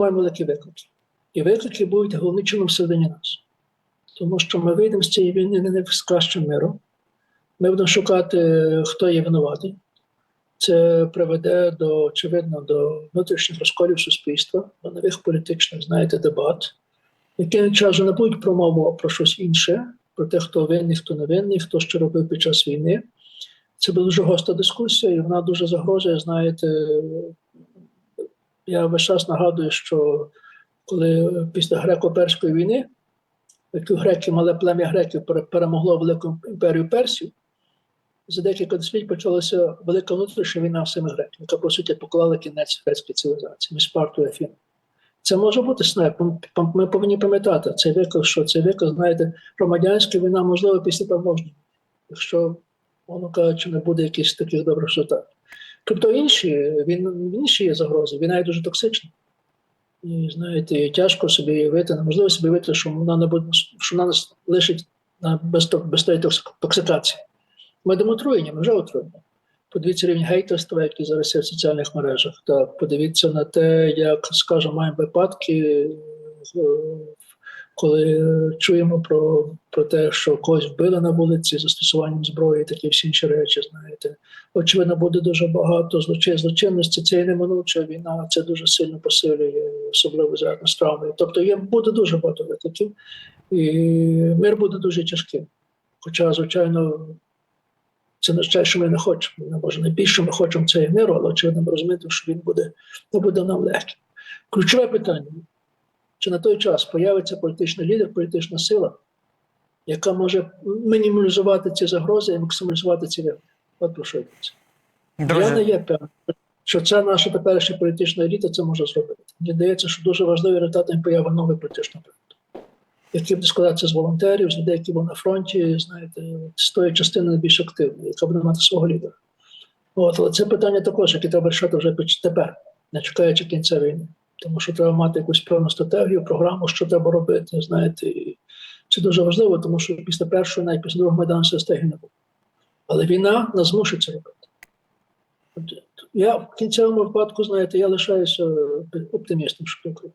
маємо великі виклики. І виклики будуть головним чином всередині нас. Тому що ми вийдемо з цієї війни не з кращим миром. Ми будемо шукати, хто є винуватий. Це приведе до, очевидно, до внутрішніх розколів суспільства, до нових політичних, знаєте, дебат, які часу не будуть про мову, а про щось інше, про те, хто винний, хто не винний, хто що робив під час війни. Це буде дуже гостра дискусія, і вона дуже загрожує. Знаєте, я весь час нагадую, що коли після греко-перської війни, як греки, мале плем'я греків перемогло велику імперію Персів, за декілька десятиліть почалася велика внутрішня війна всіми греків, яка, по суті, поклала кінець грецькій цивілізації між Спартою і Афіною. Це може бути снайп. Ми повинні пам'ятати цей виклик, що цей виклик, знаєте, громадянська війна можливо після переможної, якщо, воно кажучи, не буде якихось таких добрих результатів. Тобто інші, він, інші є загрози, війна є дуже токсична. І знаєте, тяжко собі уявити, неможливо собі уявити, що вона не буде, що вона нас лишить на без, без тої токсикації. Ми будемо отруєні, ми вже отруєні. Подивіться рівень гейтерства, який зараз є в соціальних мережах. Так, подивіться на те, як, скажімо, маємо випадки, коли чуємо про, про те, що когось вбили на вулиці застосуванням зброї, такі всі інші речі, знаєте. Очевидно, буде дуже багато злочин, злочинності. Це і неминуча війна, це дуже сильно посилює, особливо з травмою. Тобто є, буде дуже багато викликів, і мир буде дуже тяжким. Хоча, звичайно, це не означає, що ми не хочемо. Ну, Може, найбільше ми хочемо цей миру, але очевидно, ми розуміємо, що він буде, не буде нам легким. Ключове питання: чи на той час появиться політичний лідер, політична сила, яка може мінімалізувати ці загрози і максималізувати ці виклики? От про що йдеться. Я не є певний, що це наша теперішня політична еліта це може зробити. Мені здається, що дуже важливий результатом появи нової політичної еліти, який буде складатися з волонтерів, з людей, які були на фронті, знаєте, з тої частини найбільш активної, яка буде мати свого лідера. От, але це питання також, яке треба рішати вже тепер, не чекаючи кінця війни. Тому що треба мати якусь певну стратегію, програму, що треба робити. Знаєте, і це дуже важливо, тому що після першого, навіть після другого майдану стратегії не було. Але війна нас змушить це робити. Я в кінцевому випадку, знаєте, я лишаюся оптимістом, що таке.